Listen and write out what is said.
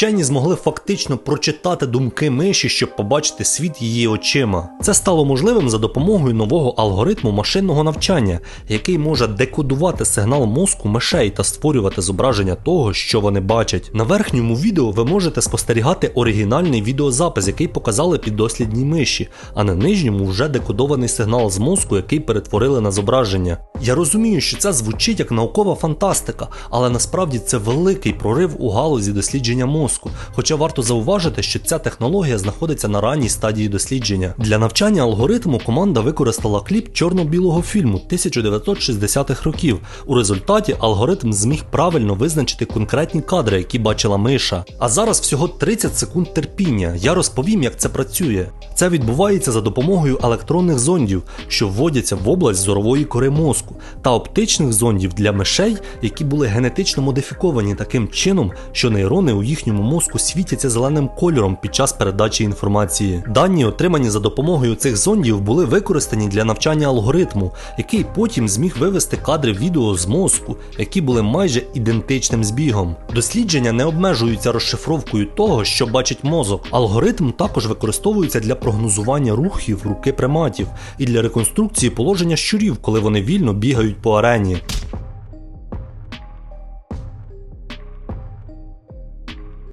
Вчені змогли фактично прочитати думки миші, щоб побачити світ її очима. Це стало можливим за допомогою нового алгоритму машинного навчання, який може декодувати сигнал мозку мишей та створювати зображення того, що вони бачать. На верхньому відео ви можете спостерігати оригінальний відеозапис, який показали піддослідній миші, а на нижньому вже декодований сигнал з мозку, який перетворили на зображення. Я розумію, що це звучить як наукова фантастика, але насправді це великий прорив у галузі дослідження мозку. Хоча варто зауважити, що ця технологія знаходиться на ранній стадії дослідження. Для навчання алгоритму команда використала кліп чорно-білого фільму 1960-х років. У результаті алгоритм зміг правильно визначити конкретні кадри, які бачила миша. А зараз всього 30 секунд терпіння. Я розповім, як це працює. Це відбувається за допомогою електронних зондів, що вводяться в область зорової кори мозку, та оптичних зондів для мишей, які були генетично модифіковані таким чином, що нейрони у їхньому мозку світяться зеленим кольором під час передачі інформації. Дані, отримані за допомогою цих зондів, були використані для навчання алгоритму, який потім зміг вивести кадри відео з мозку, які були майже ідентичним збігом. Дослідження не обмежуються розшифровкою того, що бачить мозок. Алгоритм також використовується для прогнозування рухів руки приматів і для реконструкції положення щурів, коли вони вільно бігають по арені.